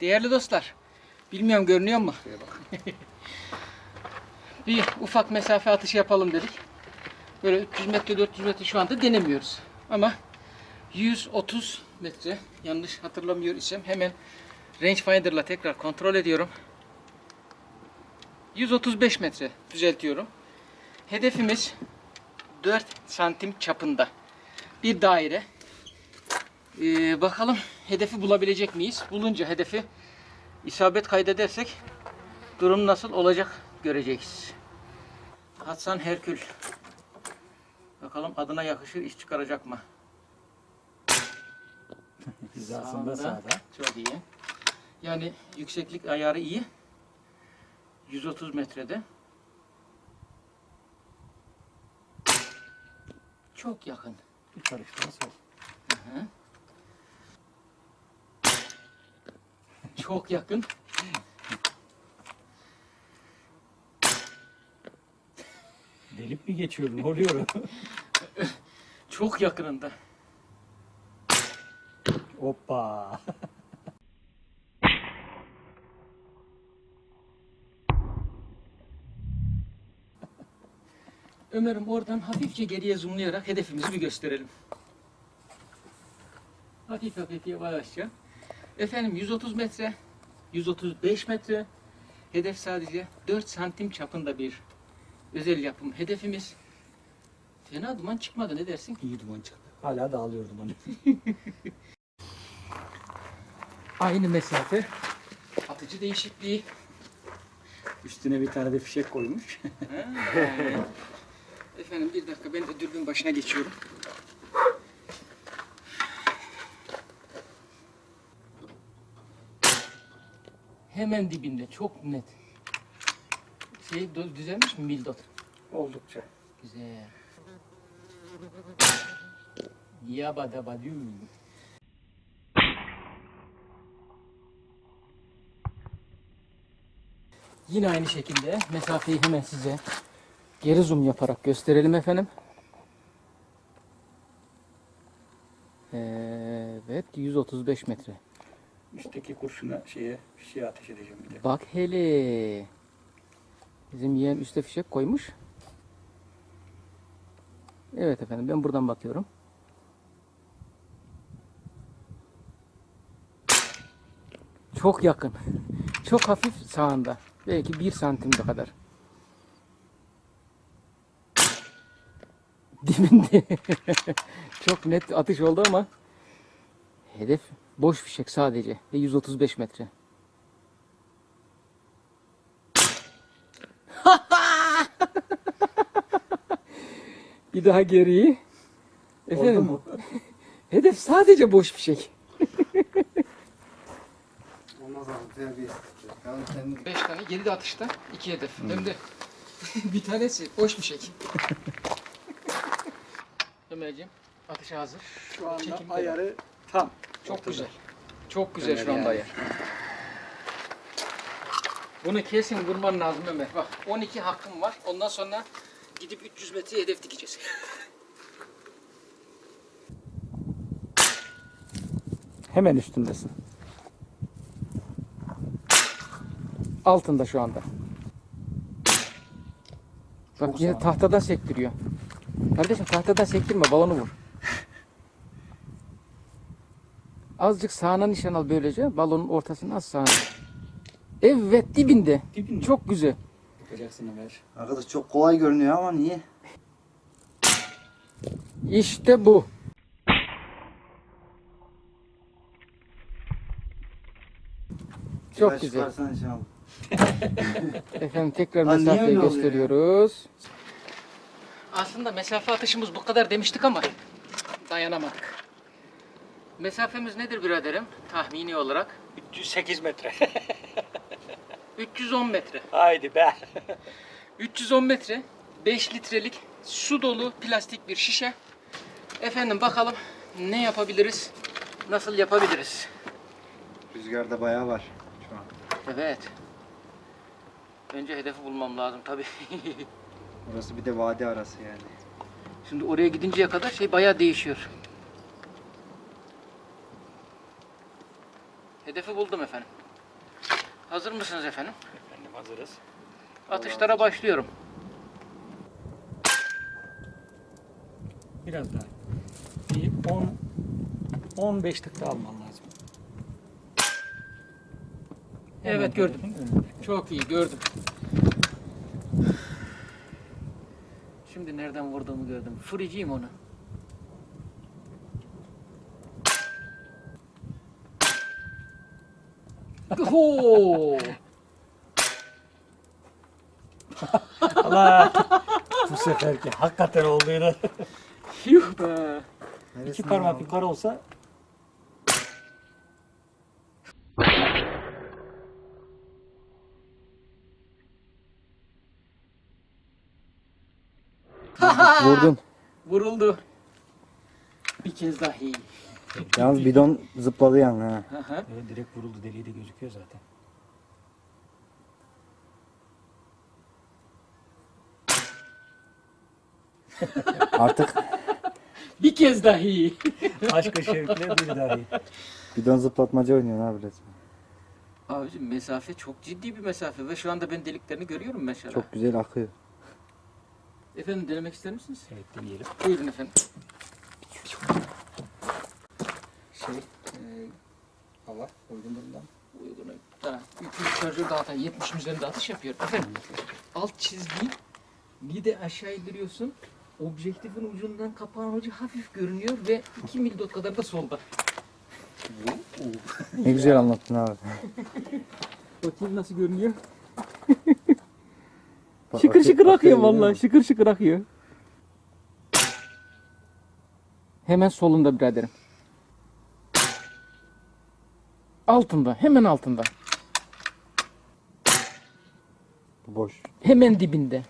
Değerli dostlar, bilmiyorum görünüyor mu? bir ufak mesafe atışı yapalım dedik. Böyle 300 metre 400 metre şu anda denemiyoruz. Ama 130 metre yanlış hatırlamıyor isem hemen rangefinder'la tekrar kontrol ediyorum. 135 metre düzeltiyorum. Hedefimiz 4 santim çapında bir daire. Ee, bakalım hedefi bulabilecek miyiz? Bulunca hedefi isabet kaydedersek durum nasıl olacak göreceğiz. Hasan Herkül. Bakalım adına yakışır iş çıkaracak mı? Hizasında sağda. Çok iyi. Yani yükseklik ayarı iyi. 130 metrede. Çok yakın. Bir karıştırma sol. Çok yakın. Delip mi geçiyor? Ne oluyor? Çok yakınında. Hoppa. Ömer'im oradan hafifçe geriye zoomlayarak hedefimizi bir gösterelim. Hafif hafif yavaşça. Efendim 130 metre, 135 metre. Hedef sadece 4 santim çapında bir özel yapım hedefimiz. Fena duman çıkmadı ne dersin? İyi duman çıktı. Hala dağılıyor dumanı. Aynı mesafe. Atıcı değişikliği. Üstüne bir tane de fişek koymuş. Efendim bir dakika ben de dürbün başına geçiyorum. Hemen dibinde çok net. Şey düzelmiş mi Mildot? Oldukça. Güzel. Yabadabadü. Yine aynı şekilde mesafeyi hemen size geri zoom yaparak gösterelim efendim. Evet 135 metre. Üstteki kurşuna şeye fişeğe ateş edeceğim bir de. Bak hele. Bizim yeğen üste fişek koymuş. Evet efendim ben buradan bakıyorum. Çok yakın. Çok hafif sağında. Belki bir santimde kadar. Dibinde. Çok net atış oldu ama hedef boş fişek sadece ve 135 metre. Bir daha geriyi. Efendim, Oldu mu? hedef sadece boş fişek. Olmaz abi terbiyesiz. Yani kendi 5 tane 7 atışta 2 hedef. Hem de bir tanesi boş fişek. Ömerciğim atışa hazır. Şu anda Çekim ayarı tam. Çok ortada. güzel. Çok güzel şu Ömer anda yani. ayar. Bunu kesin vurman lazım Ömer. Bak 12 hakkım var. Ondan sonra gidip 300 metre hedef dikeceğiz. Hemen üstündesin. Altında şu anda. Bak yine tahtadan sektiriyor. Kardeşim tahtadan sektirme balonu vur. Azıcık sağına nişan al böylece. Balonun ortasına az sağına. Evet dibinde. Dibinde. Çok güzel. Yapacaksın Ömer. arkadaş çok kolay görünüyor ama niye? İşte bu. Çok Biraz güzel. çıkarsan inşallah. Efendim tekrar Lan niye mesafeyi öyle oluyor gösteriyoruz. Aslında mesafe atışımız bu kadar demiştik ama dayanamadık. Mesafemiz nedir biraderim tahmini olarak? 308 metre. 310 metre. Haydi be. 310 metre 5 litrelik su dolu plastik bir şişe. Efendim bakalım ne yapabiliriz? Nasıl yapabiliriz? Rüzgarda bayağı var şu an. Evet. Önce hedefi bulmam lazım tabii. Burası bir de vadi arası yani. Şimdi oraya gidinceye kadar şey bayağı değişiyor. Hedefi buldum efendim. Hazır mısınız efendim? Efendim hazırız. Atışlara başlıyorum. Biraz daha. Bir 10 15 tık daha alman lazım. Evet, gördüm. Çok iyi gördüm. Şimdi nereden vurduğumu gördüm. Fırıcıyım onu. Oho! Allah! Bu seferki hakikaten oldu yine. Yuh be! İki parmak yukarı olsa Vurdun. Vuruldu. Bir kez daha iyi. Yalnız bidon zıpladı yani ha. Hı hı. e, direkt vuruldu deliği de gözüküyor zaten. Artık bir kez daha iyi. Aşkı şevkle bir daha iyi. bidon zıplatmaca oynuyorsun abi resmen. Abicim mesafe çok ciddi bir mesafe ve şu anda ben deliklerini görüyorum mesela. Çok güzel akıyor. Efendim denemek ister misiniz? Evet deneyelim. Buyurun efendim. Şey, e, Allah uygunluğundan. uyguna. Ha, 300 şarjör dağıtan 70'in üzerinde atış yapıyor. Efendim, alt çizgiyi bir de aşağı indiriyorsun. Objektifin ucundan kapağın ucu hafif görünüyor ve 2 mil kadar da solda. Ne güzel anlattın abi. Bakayım nasıl görünüyor. Şıkır şıkır akıyor, vallahi. Şıkır şıkır akıyor. Hemen solunda biraderim. Altında, hemen altında. Bu Boş. Hemen dibinde.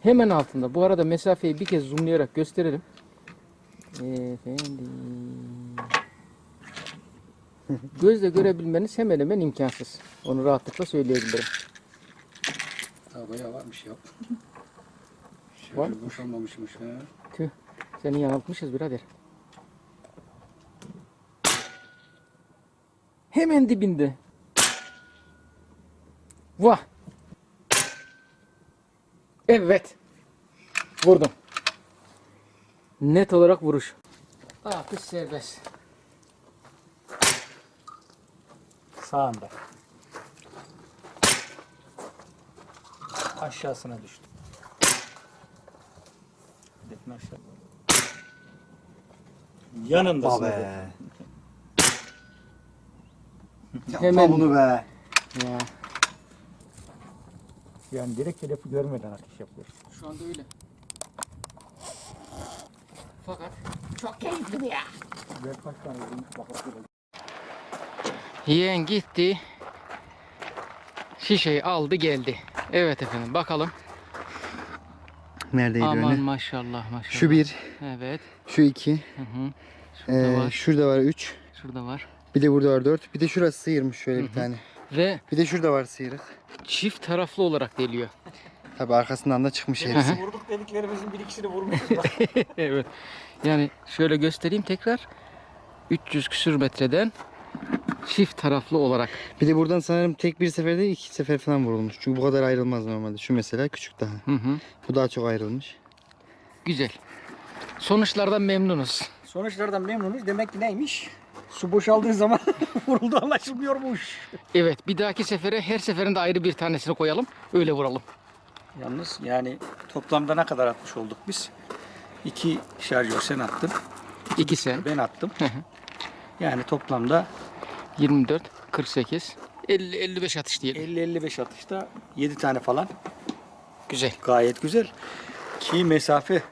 Hemen altında. Bu arada mesafeyi bir kez zoomlayarak gösterelim. Efendim. Gözle görebilmeniz hemen hemen imkansız. Onu rahatlıkla söyleyebilirim. Daha bayağı varmış ya. Var. Şöyle boşalmamışmış ha. Tüh. Seni yanıltmışız birader. Hemen dibinde. Vah. Evet. Vurdum. Net olarak vuruş. Atış serbest. Sağında. Aşağısına düştü. Hedefin aşağı. Yanındasın. hedef. Be. Hemen- bunu be. Ya. Yani direkt hedefi görmeden atış yapıyoruz. Şu anda öyle. Fakat çok keyifli ya. Ver kaç tane bakalım. Yeğen gitti. Şişeyi aldı geldi. Evet efendim bakalım. Neredeydi Aman öyle? maşallah maşallah. Şu bir, Evet. şu iki. Hı hı. Şurada Ee, var. şurada var üç. Şurada var. Bir de burada var dört. Bir de şurası sıyırmış şöyle bir tane. Ve Bir de şurada var sıyrık. çift taraflı olarak deliyor. Tabi arkasından da çıkmış hepsi. Vurduk dediklerimizin bir ikisini vurmuşuz. evet. Yani şöyle göstereyim tekrar. 300 küsür metreden çift taraflı olarak. Bir de buradan sanırım tek bir seferde iki sefer falan vurulmuş. Çünkü bu kadar ayrılmaz normalde. Şu mesela küçük daha. Hı hı. Bu daha çok ayrılmış. Güzel. Sonuçlardan memnunuz. Sonuçlardan memnunuz. Demek ki neymiş? Su boşaldığı zaman vuruldu anlaşılmıyormuş. Evet bir dahaki sefere her seferinde ayrı bir tanesini koyalım. Öyle vuralım. Yalnız yani toplamda ne kadar atmış olduk biz? İki şarjör sen attın. İki sen. Ben attım. yani toplamda 24, 48, 50, 55 atış diyelim. 50-55 atışta 7 tane falan. Güzel. Gayet güzel. Ki mesafe.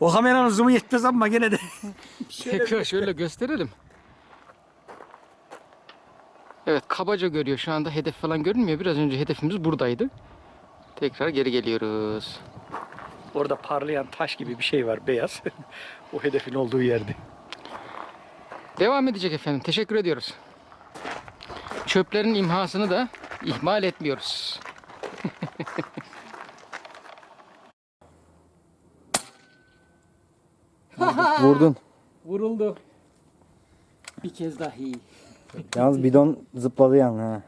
O kameranın zoom'u yetmez ama gene de. Tekrar şöyle gösterelim. Evet kabaca görüyor. Şu anda hedef falan görünmüyor. Biraz önce hedefimiz buradaydı. Tekrar geri geliyoruz. Orada parlayan taş gibi bir şey var beyaz. o hedefin olduğu yerde. Devam edecek efendim. Teşekkür ediyoruz. Çöplerin imhasını da ihmal etmiyoruz. Vurdun. Vuruldu. Bir kez daha iyi. Yalnız bidon zıpladı yani ha.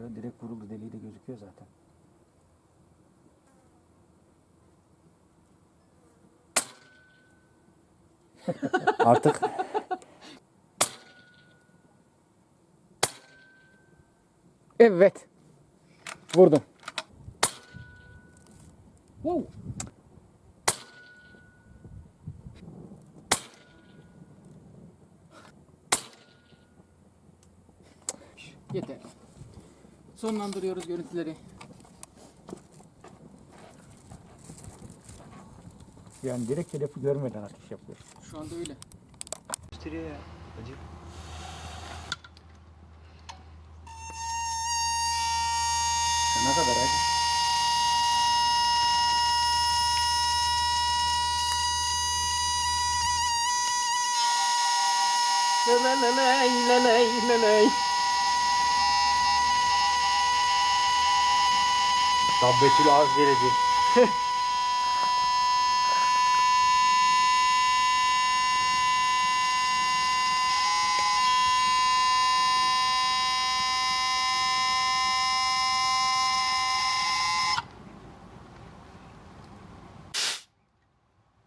Evet, direkt vuruldu deliği de gözüküyor zaten. Artık Evet. Vurdum. Wow. Yeter. Sonlandırıyoruz görüntüleri. Yani direkt hedefi görmeden atış yapıyor. Şu anda öyle. Gösteriyor ya. Acı. Ne kadar acı? Tabbetül az gelecek.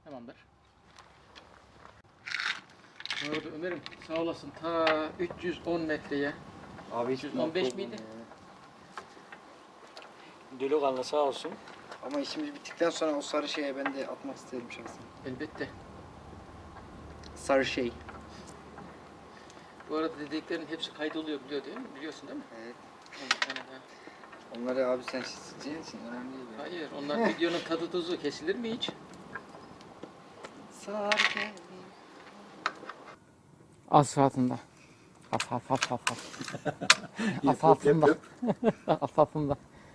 Tamamdır. Bu arada Ömer'im sağ olasın ta 310 metreye. Abi 315 miydi? Delikanlı sağ olsun. Ama işimiz bittikten sonra o sarı şeye ben de atmak isterim şahsen. Elbette. Sarı şey. Bu arada dediklerin hepsi kaydoluyor biliyor değil mi? Biliyorsun değil mi? Evet. Yani. Onları abi sen sizin için önemli değil. yani. Hayır, onlar videonun tadı tuzu kesilir mi hiç? Sarı. Asfaltında. Asfalt, asfalt, asfalt. Asfaltında. Asfaltında.